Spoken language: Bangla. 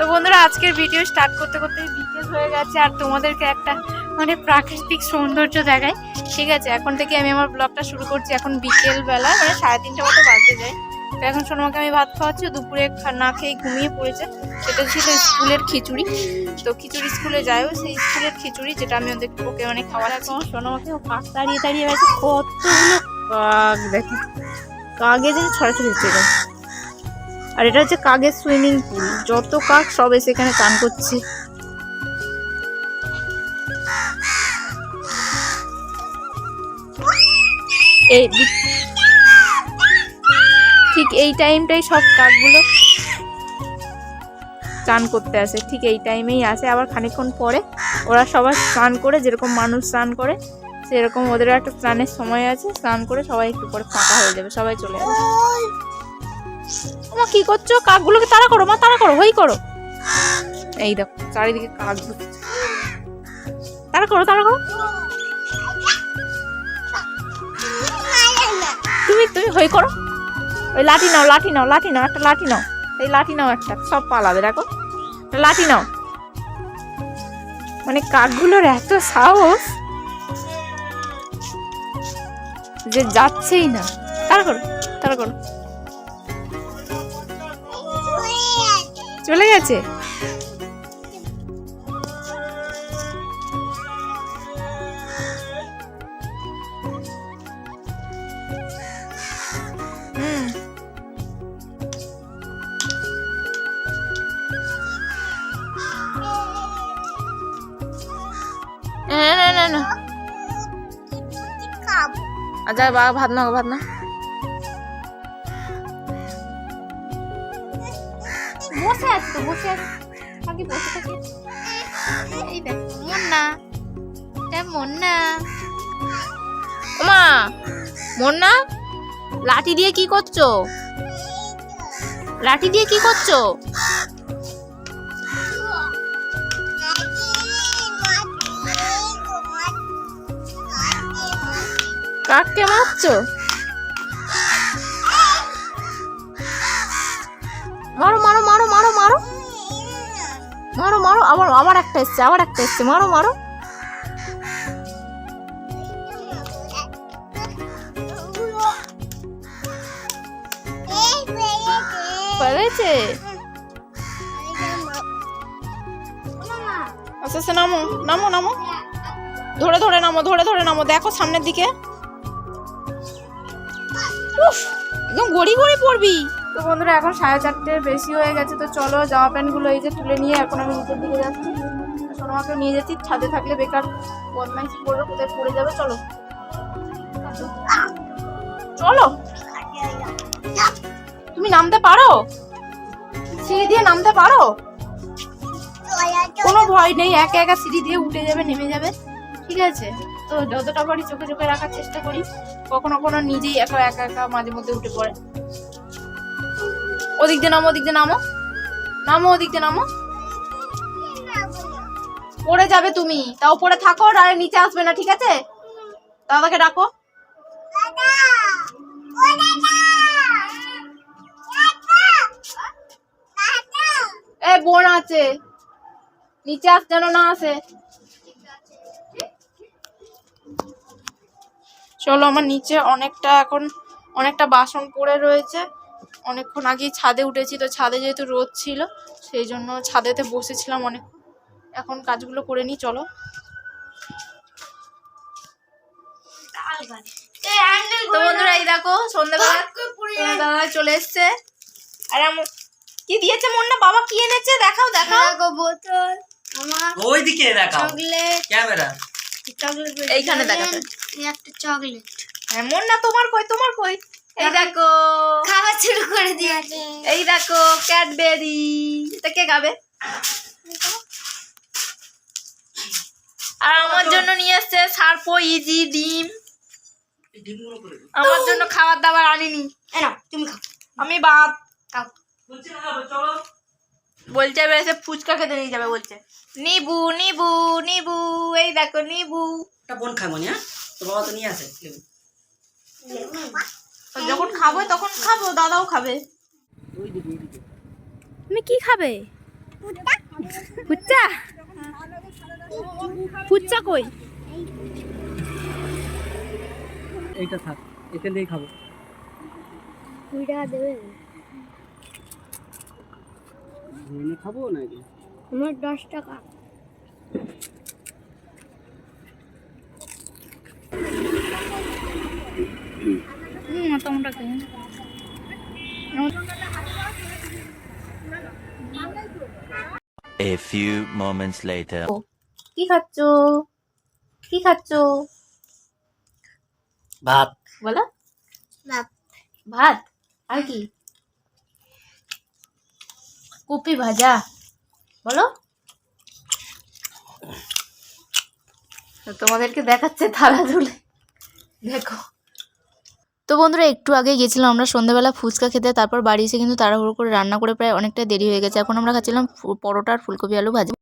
তো বন্ধুরা, আজকের ভিডিও স্টার্ট করতে করতে বিকেল হয়ে গেছে আর তোমাদেরকে একটা মানে প্রাকৃতিক সৌন্দর্য দেখায় ঠিক আছে, এখন থেকে আমি আমার ব্লগটা শুরু করছি এখন বিকেল বেলা মানে সাড়ে তিনটে মতো বাজতে যায়। তো এখন সোনামাকে আমি ভাত খাওয়াচ্ছি দুপুরে না খেয়ে ঘুমিয়ে পড়েছে। সেটা ছিল স্কুলের খিচুড়ি। তো খিচুড়ি স্কুলে যায়ও, সেই স্কুলের খিচুড়ি যেটা আমি ওদের ওকে মানে খাওয়ার এখন সোনামাকে কাক দাঁড়িয়ে দাঁড়িয়ে গেছে কতগুলো কাক দেখি। কাগে যে ছড়াছড়ি হচ্ছে আর এটা হচ্ছে কাকের সুইমিং পুল। যত কাক সব এসে এখানে চান করছে। এই ঠিক এই টাইমটাই সব কাকগুলো স্নান করতে আসে। ঠিক এই টাইমেই আসে। আবার খানিকক্ষণ পরে ওরা সবাই স্নান করে, যেরকম মানুষ স্নান করে, সেরকম ওদেরও একটা স্নানের সময় আছে। স্নান করে সবাই একটু পরে ফাঁকা হয়ে যাবে। সবাই চলে যাবে। মা, কি করছ? কাকগুলোকে তাড়া করো, মা, তাড়া করো, হই করো। এই দেখো, চারিদিকে কাক তাড়া করো তাড়া করো। তুমি তুমি হই করো। ওই লাঠি নাও লাঠি নাও লাঠি নাও, একটা লাঠি নাও। এই লাঠি নাও একটা, সব পালাবে দেখো। লাঠি নাও। মানে কাকগুলোর এত সাহস যে যাচ্ছেই না। তাড়া করো তাড়া করো। চলে গেছে? না না না না। আচ্ছা বা ভাত নাও ভাত না বসে আছে তো বসে আছে। আগে বসে থাকি। এই দেখ, মুন্না। এটা মুন্না। ওমা, মুন্না, লাঠি দিয়ে কি করছ? লাঠি দিয়ে কি করছ? কাককে মারছো? মারো মারো আবার আবার একটা এসছে আবার একটা এসছে, মারো মারো। পেরেছে আচ্ছা আচ্ছা নামো নামো নামো। ধরে ধরে নামো, ধরে ধরে নামো, দেখো সামনের দিকে। একদম গড়ি গড়ি পড়বি। তো বন্ধুরা, এখন সাড়ে চারটে বেশি হয়ে গেছে, তো চলো জামা প্যান্টগুলো এই যে তুলে নিয়ে এখন আমি নিচের দিকে যাচ্ছি। সোনামাকে নিয়ে যাচ্ছি ছাদে থাকলে বেকার বদমাইশি করবে, কোথায় পড়ে যাবে, চলো। চলো। তুমি নামতে পারো? সিঁড়ি দিয়ে নামতে পারো? কোনো ভয় নেই, একা একা সিঁড়ি দিয়ে উঠে যাবে, নেমে যাবে। ঠিক আছে। তো যতটা পারি চোখে চোখে রাখার চেষ্টা করি। কখনো কখনো নিজেই একা একা একা মাঝে মধ্যে উঠে পড়ে। ওদিক দিয়ে নামো, ওদিক দিয়ে নামো। নামো, ওদিক দিয়ে নামো। পড়ে যাবে তুমি। তাও পড়ে থাকো আর নিচে আসবে না, ঠিক আছে? দাদাকে ডাকো। এ, বোন আছে। নিচে আস যেন না আসে। চলো, আমার নিচে অনেকটা এখন, অনেকটা বাসন পড়ে রয়েছে। অনেকক্ষণ আগেই ছাদে উঠেছি তো ছাদে যেহেতু রোদ ছিল সেই জন্য ছাদেতে বসেছিলাম অনেক এখন কাজগুলো করে নিই চলো। তো বন্ধুরা এই দেখো সন্ধ্যাবেলা দাদা চলে এসছে। আর কি দিয়েছে মন্না? বাবা কি এনেছে? দেখাও দেখাও। বোতল আমার ওইদিকে দেখাও। চকলেট। ক্যামেরা। চকলেট এইখানে দেখাতে। একটা চকলেট। হ্যাঁ মন্না তোমার কই তোমার কই? এই দেখো। খাওয়া শুরু করে দিয়েছে। এই দেখো ক্যাডবেরি। এটা কে খাবে? আর আমার জন্য নিয়ে এসছে সার্পো ইজি ডিম। আমার জন্য খাবার দাবার আনিনি। তুমি খাও। আমি ভাত। খাও। বলছি এবার এসে ফুচকা খেতে নিয়ে যাবে বলছে। নিবু নিবু নিবু এই দেখো নিবু। বোন খাব না তো বাবা তো নিয়ে আসে খাব তখন খাব দাদাও খাবে। তুমি কি খাবে? ফুচ্চা ফুচ্চা কই? এইটা থাক এখান থেকেই খাব। কুড়ি টাকা দেবে? খাব নাকি? আমার দশ টাকা। A few moments later. কি খাচ্ছ? কি খাচ্ছ? ভাত। বলো। ভাত। ভাত? আর কি? কপি ভাজা। বলো। তোমাদেরকে দেখাচ্ছে থালা তুলে দেখো। তো বন্ধুরা, একটু আগে গেছিলাম আমরা সন্ধ্যাবেলা ফুচকা খেতে, তারপর বাড়ি এসে কিন্তু তাড়াহুড়ো করে রান্না করে প্রায় অনেকটা দেরি হয়ে গেছে। এখন আমরা খাচ্ছিলাম পরোটা আর ফুলকপি আলু ভাজি।